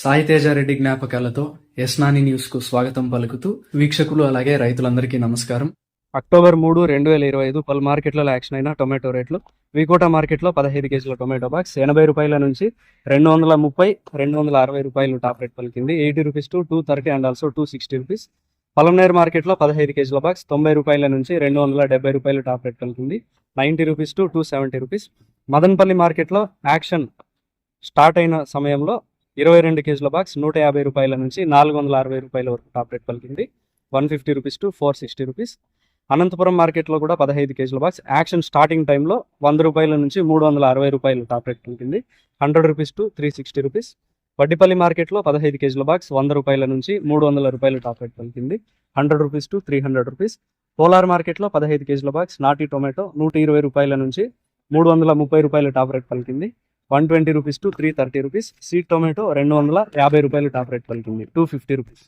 సాయితేజారెడ్డి జ్ఞాపకాలతో యస్నాని న్యూస్కు స్వాగతం పలుకుతూ వీక్షకులు అలాగే రైతులందరికీ నమస్కారం. అక్టోబర్ మూడు రెండు వేల ఇరవై ఐదు పలు మార్కెట్లలో యాక్షన్ అయిన టొమాటో రేట్లు. వికోట మార్కెట్లో పదహైదు కేజీల టొమాటో బాక్స్ ఎనభై రూపాయల నుంచి రెండు వందల ముప్పై రెండు వందల అరవై రూపాయలు టాప్ రేట్ పలికింది. Eighty rupees to two thirty and also two sixty rupees. Palamaneru మార్కెట్లో పదహైదు కేజీల బాక్స్ తొంభై రూపాయల నుంచి రెండు వందల డెబ్బై రూపాయలు టాప్ రేట్ పలికింది. Ninety rupees to two seventy rupees. Madanapalle మార్కెట్లో యాక్షన్ స్టార్ట్ అయిన సమయంలో ఇరవై రెండు కేజీల బాక్స్ నూట యాభై రూపాయల నుంచి నాలుగు వందల అరవై రూపాయల వరకు టాప్ రేట్ పలికింది. One fifty rupees to four sixty rupees. Anantapuram మార్కెట్లో కూడా పదహైదు కేజీల బాక్స్. యాక్షన్ స్టార్టింగ్ టైంలో వంద రూపాయల నుంచి మూడు వందల అరవై రూపాయలు టాప్ రేట్ పలికింది. Hundred rupees to three sixty rupees. Vaddipalli మార్కెట్లో పదహైదు కేజీల బాక్స్ వంద రూపాయల నుంచి మూడు వందల రూపాయలు టాప్ రేట్ పలికింది. Hundred rupees to three hundred rupees. Polar మార్కెట్లో పదహైదు కేజీల బాక్స్. నాటి టొమాటో నూట ఇరవై రూపాయల నుంచి మూడు వందల ముప్పై రూపాయల టాప్ రేట్ పలికింది. One twenty rupees to three thirty rupees. Seed tomato రెండు వందల యాభై రూపాయలు టాప్ రేట్ పలికింది. Two fifty rupees